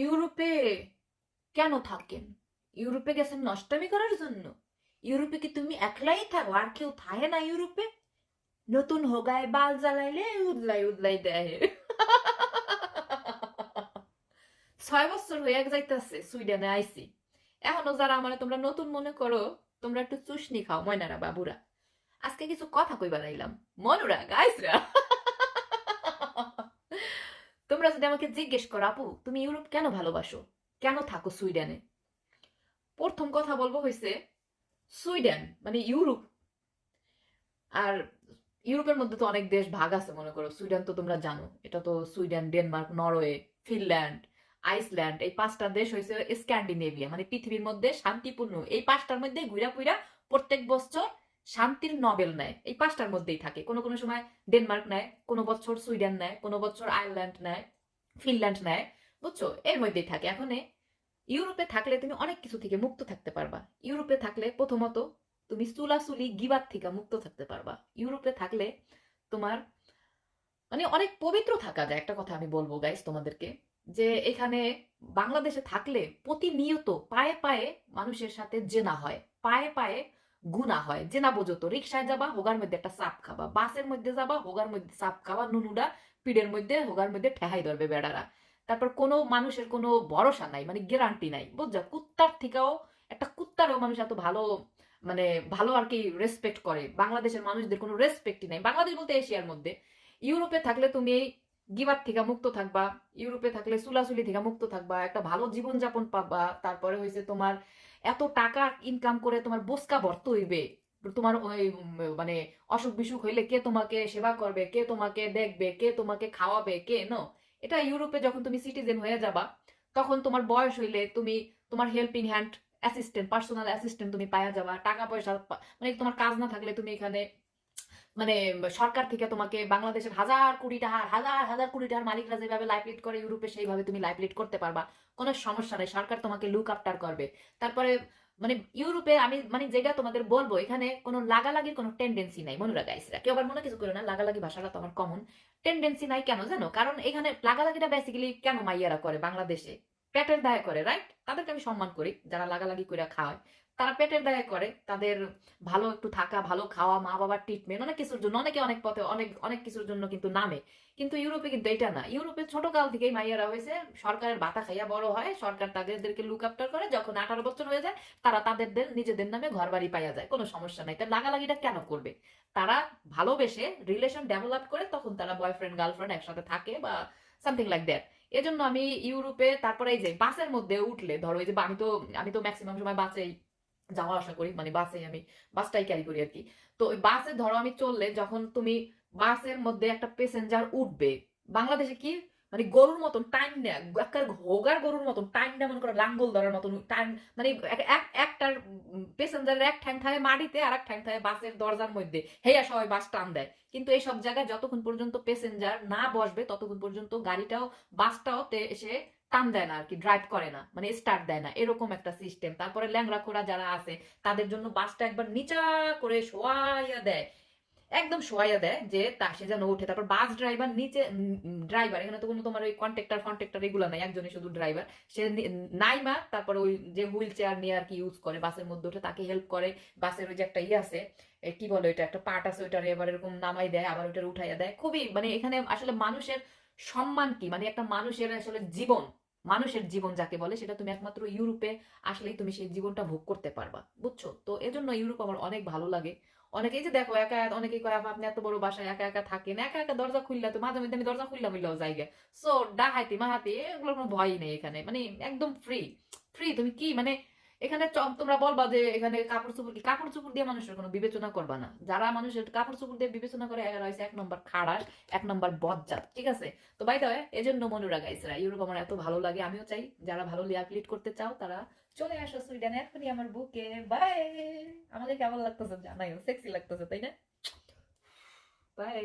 ইউরোপে কেন থাকেন? ইউরোপে গেছেন নষ্টামি করার জন্য? ইউরোপে কি তুমি একলাই থাকো? আর কেউ থাকে না ইউরোপে? নতুন হোগায় বাল জ্বালাইলে উদলাই উদলাই দেয়। ছয় বছর হয়ে এক যাইতেছে সুইডেনে আইসি এখনও যারা আমার তোমরা নতুন মনে করো, তোমরা একটু চুষনি খাও, ময়নারা বাবুরা। আজকে কিছু কথা কইবার আইলাম। মনুরা, গাইসরা। তোমরা যদি আমাকে জিজ্ঞেস করো, আপু, তুমি ইউরোপ কেন ভালোবাসো? কেন থাকো সুইডেনে? প্রথম কথা বলব হয়েছে সুইডেন মানে ইউরোপ। আর ইউরোপের মধ্যে তো অনেক দেশ ভাগ আছে, মনে করো। সুইডেন তো তোমরা জানো। এটা তো Sweden, Denmark, Norway, Finland, Iceland, এই পাঁচটা দেশ হয়েছে স্ক্যান্ডিনেভিয়া মানে পৃথিবীর মধ্যে শান্তিপূর্ণ। এই পাঁচটার মধ্যে ঘুরা পুইরা প্রত্যেক বছর শান্তির নবেল নেয়। এই পাঁচটার মধ্যেই থাকে। কোনো কোনো সময় ডেনমার্ক নেয়, কোনো বছর সুইডেন নেয়, কোনো বছর আয়ারল্যান্ড নেয়, ফিনল্যান্ড নেয়। বুঝছ? এর মধ্যেই থাকে। এখন ইউরোপে থাকলে তুমি অনেক কিছু থেকে মুক্ত থাকতে পারবা। ইউরোপে থাকলে প্রথমত তুমি চুলাচুলি গিবার থেকে মুক্ত থাকতে পারবা। ইউরোপে থাকলে তোমার মানে অনেক পবিত্র থাকা যায়। একটা কথা আমি বলব গাইস তোমাদেরকে। যে এখানে বাংলাদেশে থাকলে প্রতিনিয়ত পায়ে পায়ে মানুষের সাথে জেনা হয়। পায়ে পায়ে গুণা হয়। জেনা বোঝো তো রিক্সায় যাবা, হোগার মধ্যে একটা সাপ খাবা, বাসের মধ্যে যাবা, হোগার মধ্যে সাপ খাবা নুনুডা পিঠের মধ্যে, হোগার মধ্যে ঠেহাই ধরবে বেড়ারা। তারপর কোনো মানুষের কোনো ভরসা নাই মানে গ্যারান্টি নাই, বুঝছ? কুত্তার থেকেও, একটা কুত্তারও মানুষ এত ভালো মানে ভালো আর কি রেসপেক্ট করে। বাংলাদেশের মানুষদের কোনো রেসপেক্টই নাই। বাংলাদেশ বলতে এশিয়ার মধ্যে। ইউরোপে থাকলে তুমি গিবার থেকে মুক্ত থাকবা, ইউরোপে থাকলে চুলাচুলি থেকে মুক্ত থাকবা, একটা ভালো জীবনযাপন পাবা, তারপরে হয়েছে তোমার এত টাকা ইনকাম করে তোমার বোসকা ভর্ত হইবে তোমার ওই মানে অসুখ বিসুখ হইলে কে তোমাকে সেবা করবে, কে তোমাকে দেখবে, কে তোমাকে খাওয়াবে, কে নো? এটা ইউরোপে যখন তুমি সিটিজেন হয়ে যাবা, তখন তোমার বয়স হইলে তুমি তোমার helping hand assistant personal assistant তুমি পাওয়া যাবা। টাকা পয়সা মানে তোমার কাজ না থাকলে তুমি এখানে মানে সরকার থেকে তোমাকে বাংলাদেশের হাজার কোটি টাকার, হাজার হাজার কোটি টাকার মালিকরা যেভাবে লাইফ লিড করে ইউরোপে সেইভাবে তুমি লাইফ লিড করতে পারবা। কোনো সমস্যা নেই, সরকার তোমাকে লুক আফটার করবে। তারপরে মানে ইউরোপে আমি মানে যেটা তোমাদের বলব, এখানে কোনো লাগালাগির কোনো টেন্ডেন্সি নাই। মনুরা গাইসরা কেউ আবার মনে কিছু করে না, লাগালাগি ভাষাটা তো আমার কমন টেন্ডেন্সি নাই কেন জানো? কারণ এখানে লাগালাগিটা বেসিক্যালি কেন মাইয়ারা করে বাংলাদেশে? পেটের দায় করে রাইট তাদেরকে আমি সম্মান করি, যারা লাগালাগি করে খাওয়ায় তারা পেটের দায় করে, তাদের ভালো একটু থাকা, ভালো খাওয়া মা বাবার ট্রিটমেন্ট অনেক কিছুর জন্য, অনেকে অনেক পথে, অনেক অনেক কিছুর জন্য কিন্তু নামে। কিন্তু ইউরোপে কিন্তু এটা না। ইউরোপে ছোট কাল থেকেই মাইয়ারা হয়েছে, সরকারের বাতা খাইয়া বড় হয়, সরকার তাদেরকে লুক আফটার করে, যখন আঠারো বছর হয়ে যায়, তারা তাদের নিজেদের নামে ঘর বাড়ি পাইয়া যায়, কোনো সমস্যা নাই। তা লাগালাগিটা কেন করবে? তারা ভালোবেসে রিলেশন ডেভেলপ করে, তখন তারা বয়ফ্রেন্ড গার্লফ্রেন্ড একসাথে থাকে বা সামথিং লাইক দ্যাট এজন্য আমি ইউরোপে, তারপরে এই যে বাসের মধ্যে উঠলে, ধরো এই যে আমি তো আমি তো ম্যাক্সিমাম সময় বাসেই যাওয়া আসা করি মানে বাসে আমি, বাসটাই ক্যারি করি আর কি তো ওই বাসে ধরো আমি চললে যখন তুমি বাসের মধ্যে একটা প্যাসেঞ্জার উঠবে, বাংলাদেশে কি? মানে গরুর মতন টাইম নেয়, একবার হোগার গরুর মতন টাইম নেয়, মনে করো লাঙ্গল ধরার মতন টাইম মানে এক- এক- একটার প্যাসেঞ্জারের এক ঠ্যাং থাকে মাটিতে আর এক ঠ্যাং থাকে বাসের দরজার মধ্যে। হেয়া সবাই বাস টান দেয়। কিন্তু এই সব জায়গায় যতক্ষণ পর্যন্ত প্যাসেঞ্জার না বসবে, ততক্ষণ পর্যন্ত গাড়িটাও বাসটাও এসে টান দেয় না আর কি ড্রাইভ করে না মানে স্টার্ট দেয় না, এরকম একটা সিস্টেম তারপরে ল্যাংরা খোড়া যারা আছে, তাদের জন্য বাসটা একবার নিচা করে শোয়াইয়া দেয়। একদম শোয়াইয়া দেয় যে তা, সে যেন ওঠে। তারপর বাস ড্রাইভার নিচে ড্রাইভার এখানে তো কোনো তোমার ওই কন্ট্রাক্টর কন্ট্রাক্টর এগুলো নাই, একজনই শুধু ড্রাইভার সে নাইমা, তারপর ওই যে হুইল চেয়ার নিয়ে আর কি ইউজ করে বাসের মধ্যে ওঠে, তাকে হেল্প করে। বাসের ওই যে একটা ইয়ে আছে কি বলে ওইটা, একটা পার্ট আছে ওইটার এবার এরকম নামাই দেয়, আবার ওইটার উঠাইয়া দেয়। খুবই মানে এখানে আসলে মানুষের সম্মান কি? মানে একটা মানুষের আসলে জীবন। মানুষের জীবন যাকে বলে, সেটা তুমি একমাত্র ইউরোপে আসলেই তুমি সেই জীবনটা ভোগ করতে পারবা, বুঝছ? তো এজন্য ইউরোপ আমার অনেক ভালো লাগে। অনেকেই যে দেখো, একা অনেকেই কয় আপনি এত বড় বাসায় একা একা থাকেন, একা একা দরজা খুললা তো মাঝে মধ্যে আমি দরজা খুললাম খুললাম জায়গা। সো ডাহাতি মাহাতি, এগুলোর কোনো ভয় নেই এখানে। মানে একদম ফ্রি ফ্রি তুমি কি? মানে এখানে তোমরা বলবা যে এখানে কাপড় চোপড় কি? কাপড় চোপড় দিয়ে মানুষের কোনো বিবেচনা করবা না। যারা মানুষের কাপড় চোপড় দিয়ে বিবেচনা করে, এরা হয়েছে এক নম্বর খাড়াস এক নম্বর বজ্জাত, ঠিক আছে? তো বাই দেওয়া এজন্য মনুরা গাইসরা ইউরোপ আমার এত ভালো লাগে, আমিও চাই। যারা ভালো লিয়াক লিড করতে চাও, তারা চলে আসো সুইডেন, এখনই আমার বুকে। বাই আমাদের কেমন লাগতেছে জানাই সেক্সি লাগতেছে, তাই না? বাই